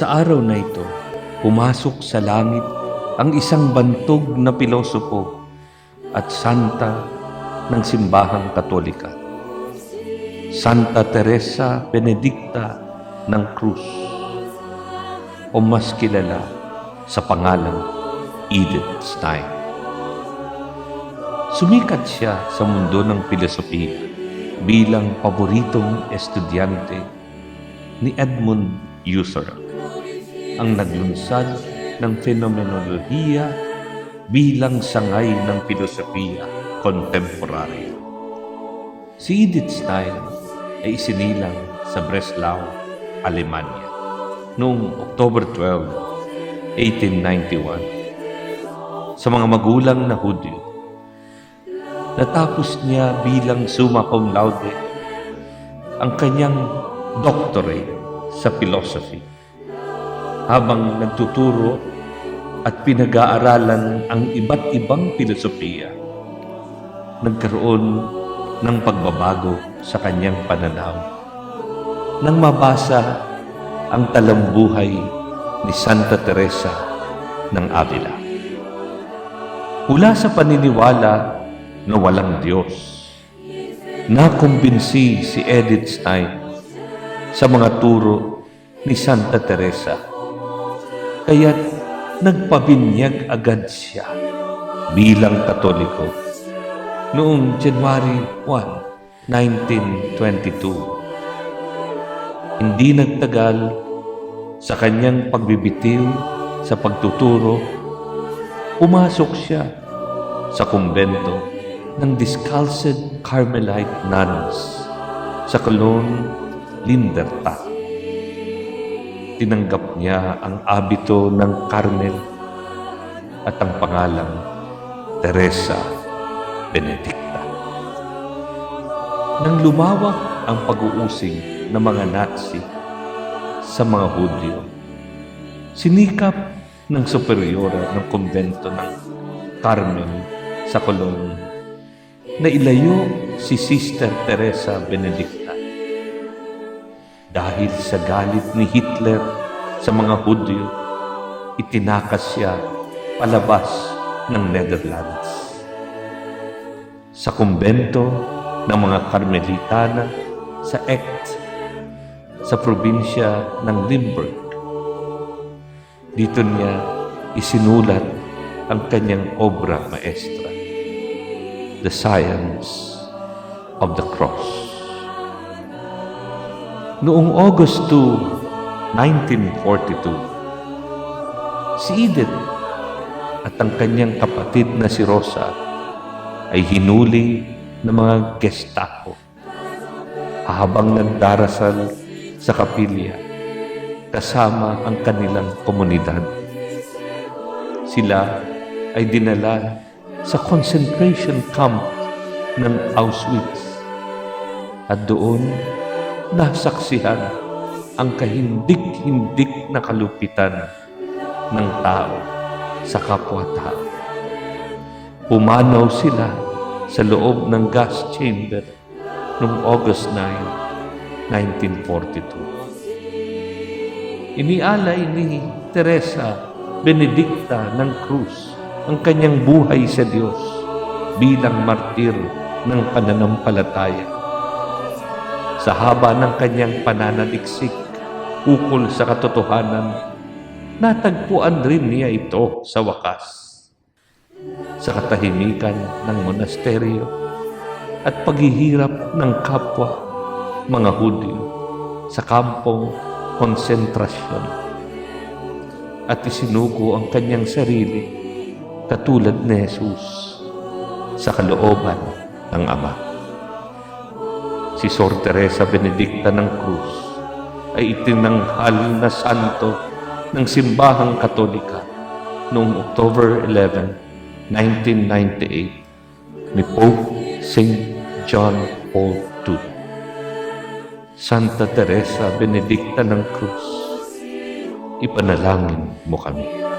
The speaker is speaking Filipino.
Sa araw na ito, pumasok sa langit ang isang bantog na pilosopo at santa ng simbahang katolika. Santa Teresa Benedicta ng Cruz o mas kilala sa pangalang Edith Stein. Sumikat siya sa mundo ng filosofiya bilang paboritong estudyante ni Edmund Husserl, ang naglunsad ng fenomenolohiya bilang sangay ng filosofiya kontemporaryo. Si Edith Stein ay isinilang sa Breslau, Alemanya noong October 12, 1891 sa mga magulang na Hudyo. Natapos niya bilang summa cum laude ang kanyang doctorate sa philosophy habang nagtuturo at pinag-aaralan ang iba't ibang filosofiya. Nagkaroon ng pagbabago sa kanyang pananaw nang mabasa ang talambuhay ni Santa Teresa ng Avila. Mula sa paniniwala na walang Diyos, nakumbinsi si Edith Stein sa mga turo ni Santa Teresa. Kaya't nagpabinyag agad siya bilang Katoliko noong January 1, 1922. Hindi nagtagal sa kanyang pagbibitiw sa pagtuturo, pumasok siya sa kumbento ng Discalced Carmelite Nuns sa Cologne, Lindertat. Tinanggap niya ang abito ng Carmel at ang pangalang Teresa Benedicta. Nang lumawak ang pag-uusig ng mga Nazi sa mga Hudyo, sinikap ng superiora ng kumbento ng Carmel sa Cologne na ilayo si Sister Teresa Benedicta dahil sa galit ni Hitler sa mga Hudyo, itinakas siya palabas ng Netherlands. Sa kumbento ng mga Karmelitana sa Echt, sa probinsya ng Limburg. Dito niya isinulat ang kanyang obra maestra, The Science of the Cross. Noong August 2, 1942, si Edith at ang kanyang kapatid na si Rosa ay hinuli ng mga Gestapo habang nagdarasal sa kapilya kasama ang kanilang komunidad. Sila ay dinala sa concentration camp ng Auschwitz at doon nasaksihan ang kahindik-hindik na kalupitan ng tao sa kapwa-tao. Pumanaw sila sa loob ng gas chamber noong August 9, 1942. Inialay ni Teresa Benedicta ng Cruz ang kanyang buhay sa Diyos bilang martir ng pananampalataya sa haba ng kanyang pananaliksik ukol sa katotohanan, natagpuan rin niya ito sa wakas. Sa katahimikan ng monasteryo at paghihirap ng kapwa, mga Hudyo, sa kampong konsentrasyon. At isinuko ang kanyang sarili katulad ni Jesus sa kalooban ng Ama si Sor Teresa Benedicta ng Cruz ay itinanghal na santo ng simbahang katolika noong October 11, 1998 ni Pope St. John Paul II. Santa Teresa Benedicta ng Cruz, ipanalangin mo kami.